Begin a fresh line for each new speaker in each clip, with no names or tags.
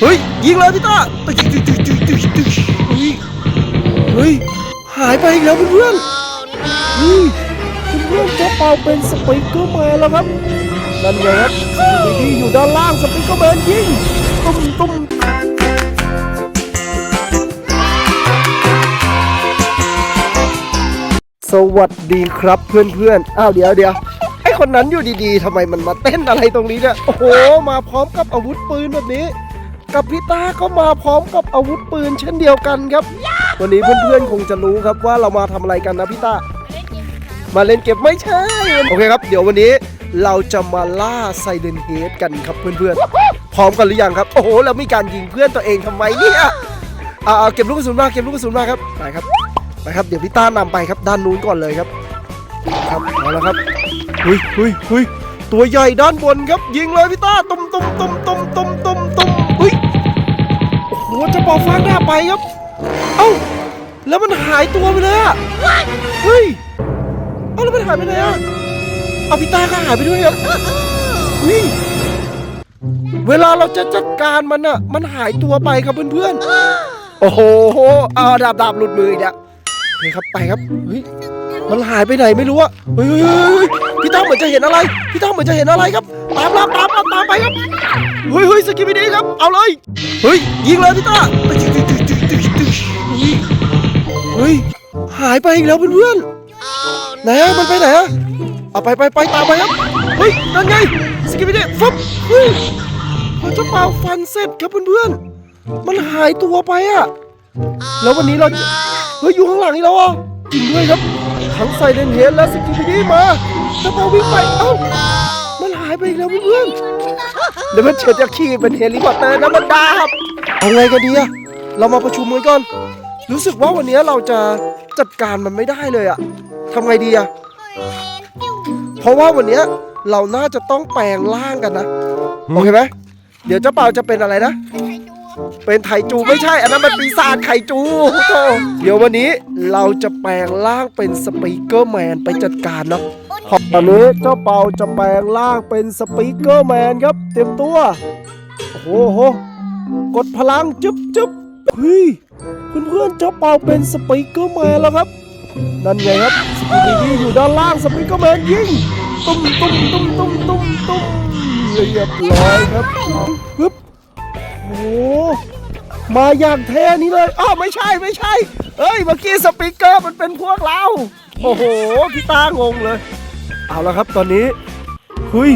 เฮ้ยยิงเลยพี่ต้าตึ๊กตึ๊กตึ๊กตึ๊กตึ๊กตึ๊กเฮ้ยเฮ้ยหายไปอีกแล้วเพื่อนๆเฮ้ยเพื่อนๆเจ้าเปาเป็นสปีกเกอร์แมนแล้วครับนั่นไงครับสปีอยู่ด้านล่างสปีกเกอร์แมนยิงตุ้มตุ้มสวัสดีครับเพื่อนๆ อ้าวเดี๋ยวเดี๋ยวไอคนนั้นอยู่ดีๆทำไมมันมาเต้นอะไรตรงนี้เนี่ย โอ้โห มาพร้อมกับอาวุธปืนแบบนี้ กับพี่ต้าก็มาพร้อมกับอาวุธปืนเช่นเดียวกันครับ วันนี้เพื่อนๆคงจะรู้ครับว่าเรามาทำอะไรกันนะพี่ต้ามาเล่นเก็บไม่ใช่ โอเคครับ เดี๋ยววันนี้เราจะมาล่าไซเลนเฮดกันครับเพื่อนๆ พร้อมกันหรือยังครับ โอ้โห แล้วมีการยิงเพื่อนตัวเองทำไมเนี่ยอ่าเก็บลูกกระสุนมาเก็บลูกกระสุนมาครับ ไปครับ ไปครับ เดี๋ยวพี่ต้านำไปครับ ด้านนู้นก่อนเลยครับ ครับเอาละครับเฮ้ยเฮ้ยเฮ้ยตัวใหญ่ด้านบนครับ ยิงเลยพี่ต้า ตุ้มตุ้มตุ้มตุ้มตุ้มตุ้ม อ้โหเจะปอฟ้าหน้าไปครับ เอ้า แล้วมันหายตัวไปเลยอะเฮ้ย เอ้าแล้วมันหายไปไหนอะเอาพี่ต้าก็หายไปด้วยครับเฮ้ยเวลาเราจะจัดการมันอะมันหายตัวไปครับเพื่อนๆ โอ้โห เอาดาบดาบหลุดมืออีกแล้วโอเคครับไปครับ เฮ้ย มันหายไปไหนไม่รู้อะเฮ้ยเฮ้ยเฮ้ยพี่ตั้ม เหมือนจะเห็นอะไร พี่ตั้มเหมือนจะเห็นอะไรครับตามตาตามตาตามไปครับเฮ้ยเฮ้ยสกิปไม่ดีครับ เอาเลยเฮ้ยยิงเลยพี่ต้าเฮ้ยเฮ้ยหายไปอีกแล้วเพื่อนๆไหนมันไปไหนอะเอาไปไปไปตามไปครับเฮ้ยนั่นไงสกิปไม่ดีฟึบเฮ้ยพอเจ้าเปล่าฟันเสร็จครับเพื่อนๆมันหายตัวไปอะแล้ววันนี้เราเฮ้ยอยู่ข้างหลังนี่แล้วอะจริงด้วยครับทั้งไซเรนเฮดและสกิปปี้มา เจ้าเปาวิ่งไปเอ้ามันหายไปอีกแล้วเพื่อนๆเดี๋ยวมันเฉียดจากขี่เป็นเฮลิคอปเตอร์นะมันดาบเอาไงกันดีอะเรามาประชุมกันก่อน รู้สึกว่าวันนี้เราจะจัดการมันไม่ได้เลยอะทำไงดีอะเพราะว่าวันนี้เราน่าจะต้องแปลงร่างกันนะโอเคไหมเดี๋ยวเจ้าเปาจะเป็นอะไรนะ เป็นไทจูไม่ใช่ อันนั้นมันปีศาจไคจูโอ้โหเดี๋ยววันนี้เราจะแปลงร่างเป็นสปีกเกอร์แมนไปจัดการเนาะ ตอนนี้เจ้าเป่าจะแปลงร่างเป็นสปีกเกอร์แมนครับ เตรียมตัว โอ้โห กดพลังจึ๊บจึ๊บเฮ้ยเพื่อนๆเจ้าเป่าเป็นสปีกเกอร์แมนแล้วครับ นั่นไงครับสปีกดีอยู่ด้านล่างสปีกเกอร์แมนยิงตุ้มตุ้มตุ้มตุ้มตุ้มตุ้มเรียบร้อยครับปึ๊บโอ้โหมาอย่างแท้นี้เลยอ้าวไม่ใช่ไม่ใช่ เอ้ยเมื่อกี้สปีกเกอร์มันเป็นพวกเรา โอ้โหพี่ตางงเลย เอาละครับตอนนี้หุย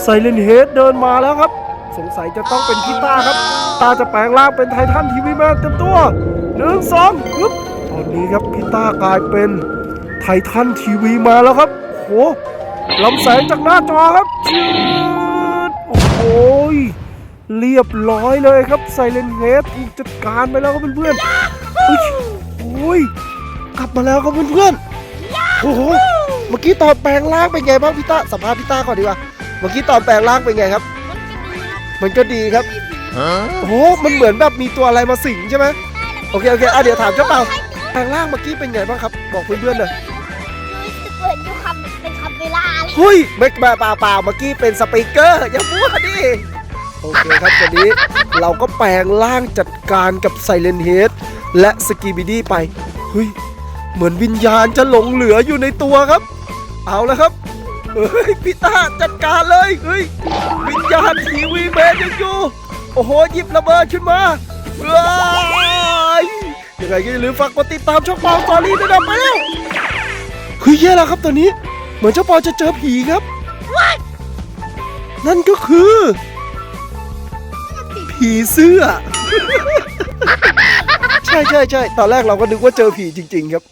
ไซเลนเฮดเดินมาแล้วครับ สงสัยจะต้องเป็นพี่ตาครับ ตาจะแปลงร่างเป็นไททันทีวีแมนเต็มตัวหนึ่งสองปึ๊บตอนนี้ครับพีตากลายเป็นไททันทีวีมาแล้วครับโอ้โหลำแสงจากหน้าจอครับชืดโอ้โหเรียบร้อยเลยครับไซเลนเฮดถูกจัดการไปแล้วครับเพื่อนๆอุ๊ยโอ้ยกลับมาแล้วครับเพื่อนๆโอ้โห เมื่อกี้ตอนแปลงร่างเป็นไงบ้างพี่ต้าสัมภาษณ์พี่ต้าก่อนดีกว่า เมื่อกี้ตอนแปลงร่างเป็นไงครับ มันก็ดีครับโอ้โหมันเหมือนแบบมีตัวอะไรมาสิงใช่ไหมโอเคโอเคอะเดี๋ยวถามเจ้าเปาแปลงร่างเมื่อกี้เป็นไงบ้างครับ บอกเพื่อนๆหน่อย
เปิดดูคำเป็นคำเวลาเลย
เฮ้ยไม่เปล่าเปล่าเปล่าเมื่อกี้เป็นสปีกเกอร์อย่าพูดดิโอเคครับวันนี้เราก็แปลงร่างจัดการกับไซเลนเฮดและสกีบิดี้ไปเฮ้ยเหมือนวิญญาณจะหลงเหลืออยู่ในตัวครับ เอาแล้วครับเฮ้ยพี่ตาจัดการเลยเฮ้ยวิญญาณทีวีแมนยังอยู่โอ้โหหยิบระเบิดขึ้นมาว้ายยังไงก็อย่าลืมฝากกดติดตามช่องปาสตอรี่ด้วยนะไปแล้วเฮ้ยแย่แล้วครับตอนนี้ เหมือนเจ้าปอจะเจอผีครับ นั่นก็คือ ผีเสื้อ ใช่ใช่ใช่ตอนแรกเราก็นึกว่าเจอผีจริง ๆ ครับ